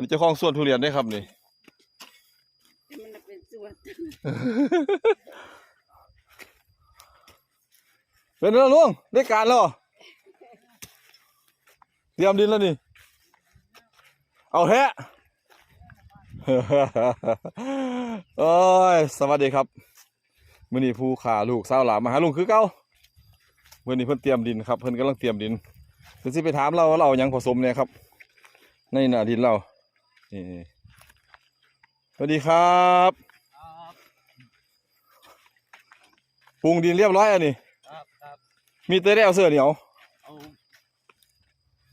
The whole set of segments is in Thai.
ันนี้เจ้าของสวนทุเรียนได้ครับนี่ มันน่ะเป็นส่วนเป็นแล้วลุงได้การแล้วเหรอเตรียมดินแล้วนี่ เอาแท้โอ้ยสวัสดีครับมือนี้ผู้ขาลูกสาวหลานมาหาลุงคือเก่ามือนี้เพิ่นเตรียมดินครับเพิ่นกำลังเตรียมดินเดี๋ยวสิไปถามเราว่าเราเอาหยังผสมเนี่ยครับในหน้าดินเรา นี่สวัสดีครับปรุงดินเรียบร้อยอันนี้ครับครับมีแต่ได้เอาเสื้อเหนียวเอา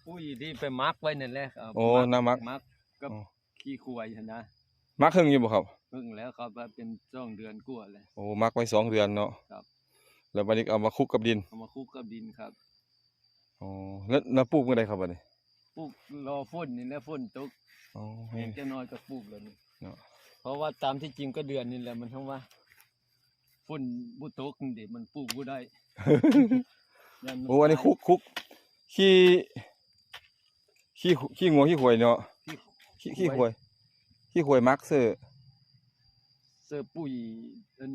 ปุ้ยที่ไปมักไว้นั่นแหละครับโอ้น้ำมักมักกับอ๋อขี้ควายหั่นนะมักครึ่งอยู่บ่ครับเพิ่งแล้วครับว่าเป็นช่องเดือนกว่าเลยโอ้มักไว้สองเดือนเนาะครับ แล้วบัดนี้เอามาคลุกกับดินเอามาคลุกกับดินครับอ๋อแล้วแล้วปลูกเมื่อใดครับบัดนี้ ปลูกรอฝนนี่แหละฝนตกอ๋อเห็นจะน้อยก็ปลูกแล้วนี่เนาะเพราะว่าตามที่จริงก็เดือนนี่แหละมันทั้งว่าฝนบ่ตกนี่เด็มันปลูกบ่ได้ยัมัโอ้อันนี้ตายคลุกคลุกขี้ขี้ขี้งัวขี้ควายเนาะขี้ขี้ขี้ควายขี้ควายมักเสื้อเสื้อปุ๋ยอัน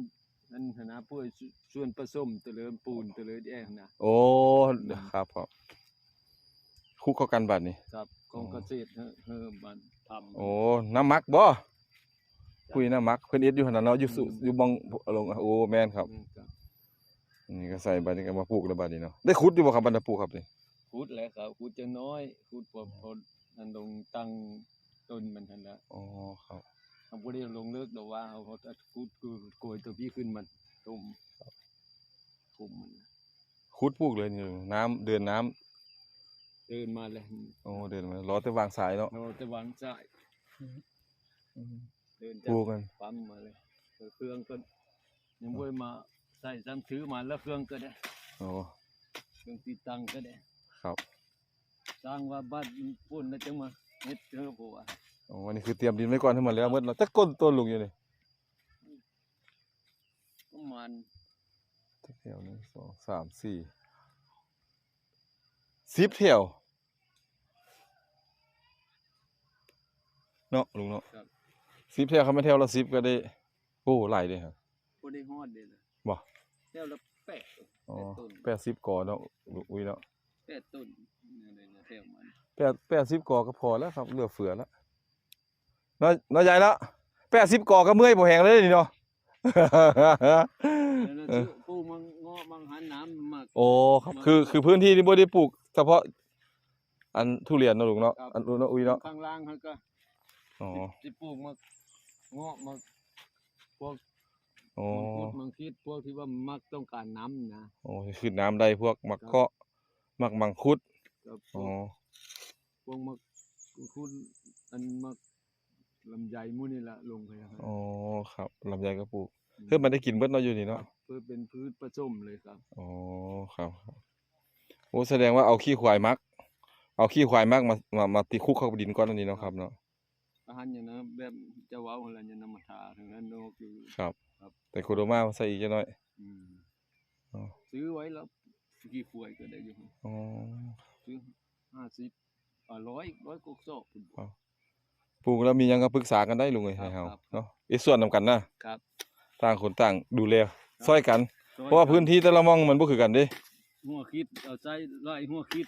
อันหั่นนะปุ๋ยส่วนผสมเตลิมปูนเตลิมแองนะโอ้ครับครับ คลุกเข้ากันบัดนี้ครับกองอ๋อเกษตรเฮ้อเฮ้อมันทำโอ้น้ำมักบ่คุยน้ำมักเพิ่นเอ็ดอยู่หั่นน่ะเนาะอยู่สุอยู่บองลงโอ้แม่นครับนี่ครับ นี่ก็ใส่บัดนี้ก็มาปลูกแล้วบัดนี้เนาะได้ขุดอยู่บ่ครับบัดนี้ปลูกครับนี่ขุดแล้วครับขุดจะน้อยขุดพอพออันลงตั้งต้นมันทันแล้วอ๋อครับเอาบ่ได้ลงเลิกดอกว่าเอาเขาจะขุดกูโกยตัวพี่ขึ้นมันตุ่มตุ่มมันขุดปลูกเลยนี่น้ำเดือนน้ำ เดินมาเลยโอ้เดินมารอแต่วางสายเนาะเราจะวางสายเดินปจากลูกกัน ปั๊มมาเลยเครื่องก็ยังบ่ได้มาใส่ซ้ำถือมาแล้วเครื่องก็ได้ โอ้เครื่องติดตั้งก็ได้ครับสร้างว่าบ้านปุ่นแล้วจังมาเฮ็ดเด้อบ่ว่าโอ้อันนี้คือเตรียมดินไว้ก่อนทั้งหมดแล้วเมื่อเราจะก้นต้นลุงอยู่นี่ประมาณเที่ยวหนึ่งสองสามสี่ สิบเที่ยวเนาะลุงเนาะครับ สิบเที่ยวเขาไม่เที่ยวละสิบก็ได้โอ้หลายเลยครับ บ่ได้ฮอดเด้ล่ะบ่แล้วละแปดอ๋อแปดต้นแปดสิบก่อเนาะลุงอุ้ยเนาะแปดต้นนี่เลยนะแถวมันแปดแปดสิบก่อก็พอแล้วครับเหลือเฟือแล้วเนาะเนาะใหญ่แล้วแปดสิบก่อก็เมื่อยบ่แหงเลยนี่เนาะ แล้วเราเออชื่อปลูกมังเงาะมังหันน้ำมาก โอ้ครับคือคือพื้นที่ที่บ่ได้ปลูก เฉพาะ อันทุเรียนเนาะลุงเนาะครับ อันนู้นเนาะอุ้ยเนาะข้างล่างเขาก็อ๋อสิปลูกมักเงาะมักพวกอ๋อมังคุดมังคิดพวกที่ว่ามักต้องการน้ำนะโอ้ขึ้นน้ำได้พวกมักเคาะมักมังคุดแล้วพอ๋วอกพวกมักคุณอันมักลำไยหมู่นี่ละลงไปครับอ๋อครับลำไยก็ปลูกเพื่อมันได้กินเบิดเนาะอยู่นี่เนาะเพื่อเป็นพืชผสมเลยครับ อ๋อครับครับ โอ้แสดงว่าเอาขี้ควายมัก เอาขี้ควายมักมามามาตีคุกเข้ากับดินก้อนอันนี้เนาะครับเนาะอาหารอย่างนั้นแบบเจะเว้าอะไรอย่างนั้นมาทาทั้งนั้นโนคือครับครับ แต่โคโดมาใส่อีกจักหน่อยอืมอ๋อซื้อไว้แล้วกี่ขวดก็ได้อยู่อ๋อซื้อห้าสิบอ่าร้อยร้อยกกซอกพุ่นปลูกแล้วมีหยังก็ปรึกษากันได้ลุงเอ้ยครับให้เฮาครับเนาะอีกส่วนนำกันนะครับต่างคนต่างดูแลช่วยกันร้อยเพราะว่าพื้นที่แต่ละหมองมันบ่คือกันเด้ หัวคิดเอาใจไล่หัวคิด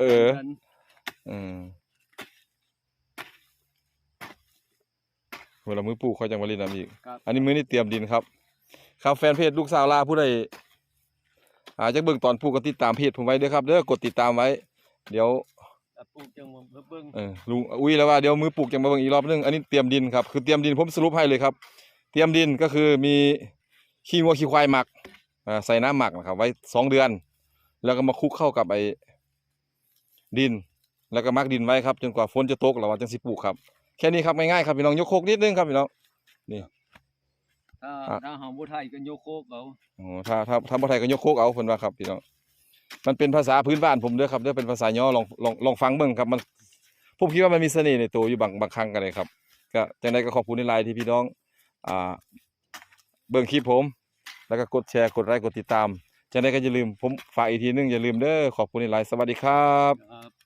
เออกันอืมเวลามือปลูกเขาจังวารีน้ำอีกครับอันนี้มือนี่เตรียมดินครับ ครับแฟนเพจลูกสาวลาผู้ใดอาจจะเบิ่งตอนปลูกก็ติดตามเพจผมไว้เด้อครับเด้อกดติดตามไว้ เดี๋ยวแต่ปลูกจังหวะเพิ่นเบิ่งเออลุงอุ้ยแล้วว่าเดี๋ยวมือปลูกจะมาเบิ่งอีกรอบนึงอันนี้เตรียมดินครับคือเตรียมดินผมสรุปให้เลยครับ เตรียมดินก็คือมีขี้งัวขี้ควายหมักอ่าใส่น้ำหมักนะครับไว้สองเดือน แล้วก็มาคลุกเข้ากับไอ้ดิน แล้วก็มักดินไว้ครับ จนกว่าฝนจะตกแล้วว่าจังสิปลูกครับ แค่นี้ครับง่ายๆครับพี่น้องยกโคกนิดนึงครับพี่น้องถ้าอะถ้าเฮาบ่ไทยก็โยกโคกเอาอ๋อถ้าถ้าถ้าบ่ไทยก็ยกโคกเอาเพิ่นว่าครับพี่น้องมันเป็นภาษาพื้นบ้านผมเด้อครับเด้อเป็นภาษาย่อลองลองลองฟังเบิ่งครับมันผมคิดว่ามันมีเสน่ห์ในตัวอยู่บางบางครั้งก็เลยครับ ก็จังไดก็ขอบคุณในไลน์ที่พี่น้อง อ่า เบิ่งคลิปผม แล้วก็กดแชร์กดไลค์กดติดตาม จะไดก็อย่าลืมผมฝากอีกทีนึงอย่าลืมเด้อขอบคุณในไลายสวัสดีครับ